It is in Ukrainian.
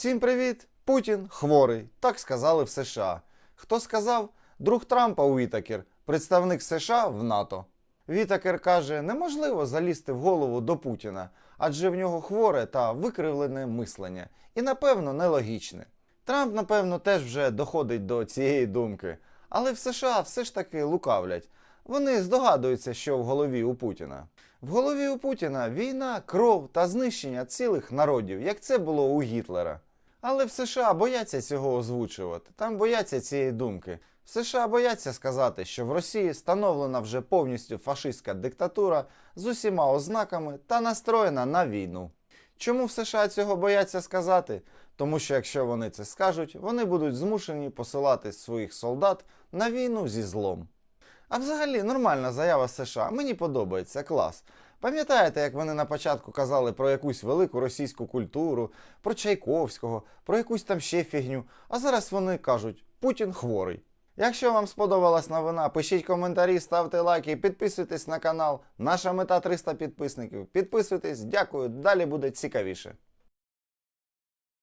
Всім привіт! Путін хворий. Так сказали в США. Хто сказав? Друг Трампа Уітакер, представник США в НАТО. Вітакер каже, неможливо залізти в голову до Путіна, адже в нього хворе та викривлене мислення, і напевно нелогічне. Трамп, напевно, теж вже доходить до цієї думки. Але в США все ж таки лукавлять. Вони здогадуються, що в голові у Путіна. В голові у Путіна війна, кров та знищення цілих народів, як це було у Гітлера. Але в США бояться цього озвучувати, там бояться цієї думки. В США бояться сказати, що в Росії встановлена вже повністю фашистська диктатура з усіма ознаками та настроєна на війну. Чому в США цього бояться сказати? Тому що якщо вони це скажуть, вони будуть змушені посилати своїх солдат на війну зі злом. А взагалі нормальна заява США. Мені подобається клас. Пам'ятаєте, як вони на початку казали про якусь велику російську культуру, про Чайковського, про якусь там ще фігню, а зараз вони кажуть, Путін хворий. Якщо вам сподобалась новина, пишіть коментарі, ставте лайки, підписуйтесь на канал. Наша мета 300 підписників. Підписуйтесь, дякую, далі буде цікавіше.